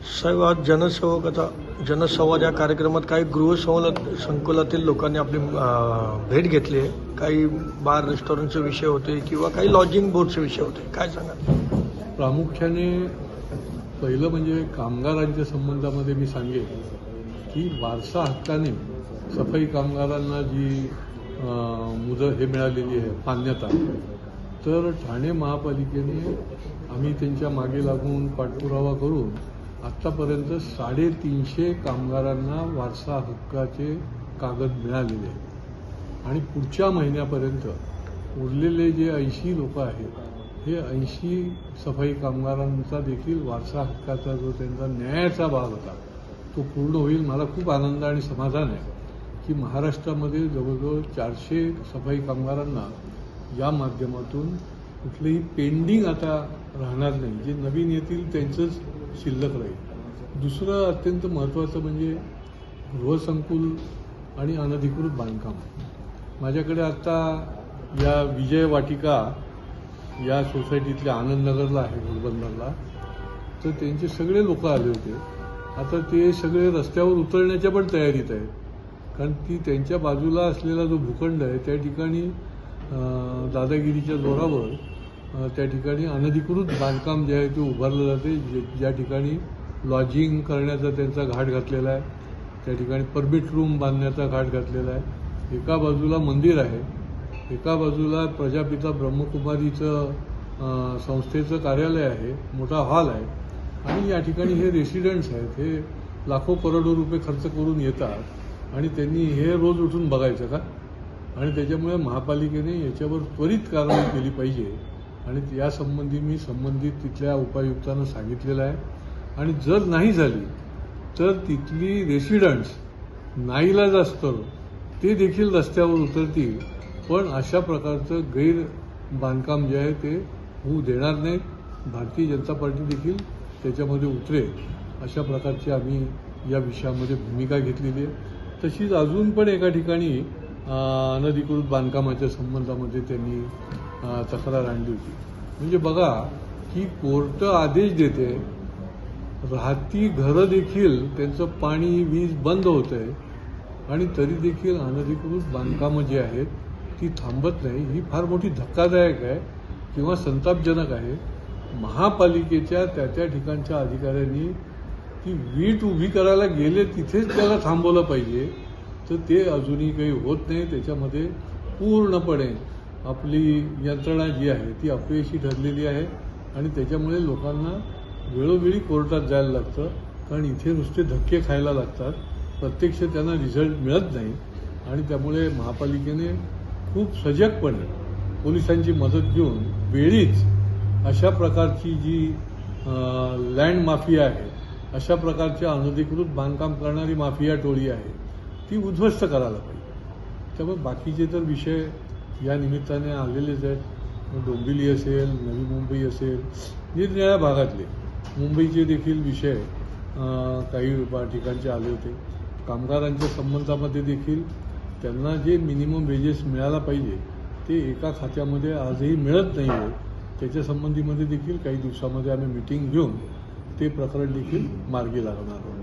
साहेब आज जनसेवकाचा जनसंवाद या कार्यक्रमात काही गृहसंवल संकुलातील लोकांनी आपली भेट घेतली आहे. काही बार रेस्टॉरंटचे विषय होते किंवा काही लॉजिंग बोर्डचे विषय होते. काय सांगा प्रामुख्याने पहिलं म्हणजे कामगारांच्या संबंधामध्ये मी सांगेन की वारसा हक्काने सफाई कामगारांना जी मुदत हे मिळालेली आहे मान्यता तर ठाणे महापालिकेने आम्ही त्यांच्या मागे लागून पाठपुरावा करून आत्तापर्यंत साडेतीनशे कामगारांना वारसा हक्काचे कागद मिळालेले आहेत. आणि पुढच्या महिन्यापर्यंत उरलेले जे ऐंशी लोक आहेत हे ऐंशी सफाई कामगारांचा देखील वारसा हक्काचा जो त्यांचा न्यायाचा भाग होता तो पूर्ण होईल. मला खूप आनंद आणि समाधान आहे की महाराष्ट्रामध्ये जवळजवळ चारशे सफाई कामगारांना या माध्यमातून कुठलेही पेंडिंग आता राहणार नाही. जे नवीन येतील त्यांचंच शिल्लक राहील. दुसरं अत्यंत महत्त्वाचं म्हणजे गृहसंकुल आणि अनधिकृत बांधकाम. माझ्याकडे आत्ता या विजय वाटिका या सोसायटीतल्या आनंदनगरला आहे घोडबंदरला. तर त्यांचे सगळे लोक आले होते. आता ते सगळे रस्त्यावर उतरण्याच्या पण तयारीत आहेत. कारण ती त्यांच्या बाजूला असलेला जो भूखंड आहे त्या ठिकाणी दादागिरीच्या जोरावर त्या ठिकाणी अनधिकृत बांधकाम जे आहे ते उभारलं जाते. जे ज्या ठिकाणी लॉजिंग करण्याचा त्यांचा घाट घातलेला आहे त्या ठिकाणी परमिट रूम बांधण्याचा घाट घातलेला आहे. एका बाजूला मंदिर आहे. एका बाजूला प्रजापिता ब्रह्मकुमारीचं संस्थेचं कार्यालय आहे. मोठा हॉल आहे. आणि या ठिकाणी हे रेसिडेंट्स आहेत. हे लाखो करोडो रुपये खर्च करून येतात. आणि त्यांनी हे रोज उठून बघायचं का? आणि त्याच्यामुळे महापालिकेने याच्यावर त्वरित कारवाई केली पाहिजे. आणि यासंबंधी मी संबंधित तिथल्या उपायुक्तांना सांगितलेलं आहे. आणि जर नाही झाली तर तिथली रेसिडंट्स नाईलाज असतं. ते देखील रस्त्यावर उतरतील. पण अशा प्रकारचं गैर बांधकाम जे आहे ते होऊ देणार नाहीत भारतीय जनता पार्टी देखील त्याच्यामध्ये उतरेल. अशा प्रकारची आम्ही या विषयामध्ये भूमिका घेतलेली आहे. तशीच अजून पण एका ठिकाणी अनधिकृत बांधकामाच्या संबंधामध्ये त्यांनी तक्रार आणली होती. म्हणजे बघा की कोर्ट आदेश देते राहती घरं देखील त्यांचं पाणी वीज बंद होत आहे आणि तरी देखील अनधिकृत बांधकामं जी आहेत ती थांबत नाही. ही फार मोठी धक्कादायक आहे किंवा संतापजनक आहे. महापालिकेच्या त्या त्या ठिकाणच्या अधिकाऱ्यांनी ती वीट उभी करायला गेले तिथेच त्याला थांबवलं पाहिजे. तर ते अजूनही काही होत नाही त्याच्यामध्ये पूर्णपणे आपली यंत्रणा जी आहे ती अपयशी ठरलेली आहे आणि त्याच्यामुळे लोकांना वेळोवेळी कोर्टात जायला लागतं कारण इथे नुसते धक्के खायला लागतात. प्रत्यक्ष त्यांना रिझल्ट मिळत नाही आणि त्यामुळे महापालिकेने खूप सजगपणे पोलिसांची मदत घेऊन वेळीच अशा प्रकारची जी लँड माफिया आहे अशा प्रकारच्या अनधिकृत बांधकाम करणारी माफिया टोळी आहे ती उद्ध्वस्त करायला पाहिजे. त्यामुळे बाकीचे तर विषय या निमित्ताने आलेलेच आहेत. डोंबिली डोंबिवली असेल नवी मुंबई असेल निरनिळ्या भागातले. मुंबईचे देखील विषय काही ठिकाणचे आले होते. कामगारांच्या संबंधामध्ये देखील त्यांना जे मिनिमम वेजेस मिळायला पाहिजे ते एका खात्यामध्ये आजही मिळत नाही आहे त्याच्या संबंधीमध्ये देखील काही दिवसामध्ये आम्ही मिटिंग घेऊन ते प्रकरण देखील मार्गी लागणार आहोत.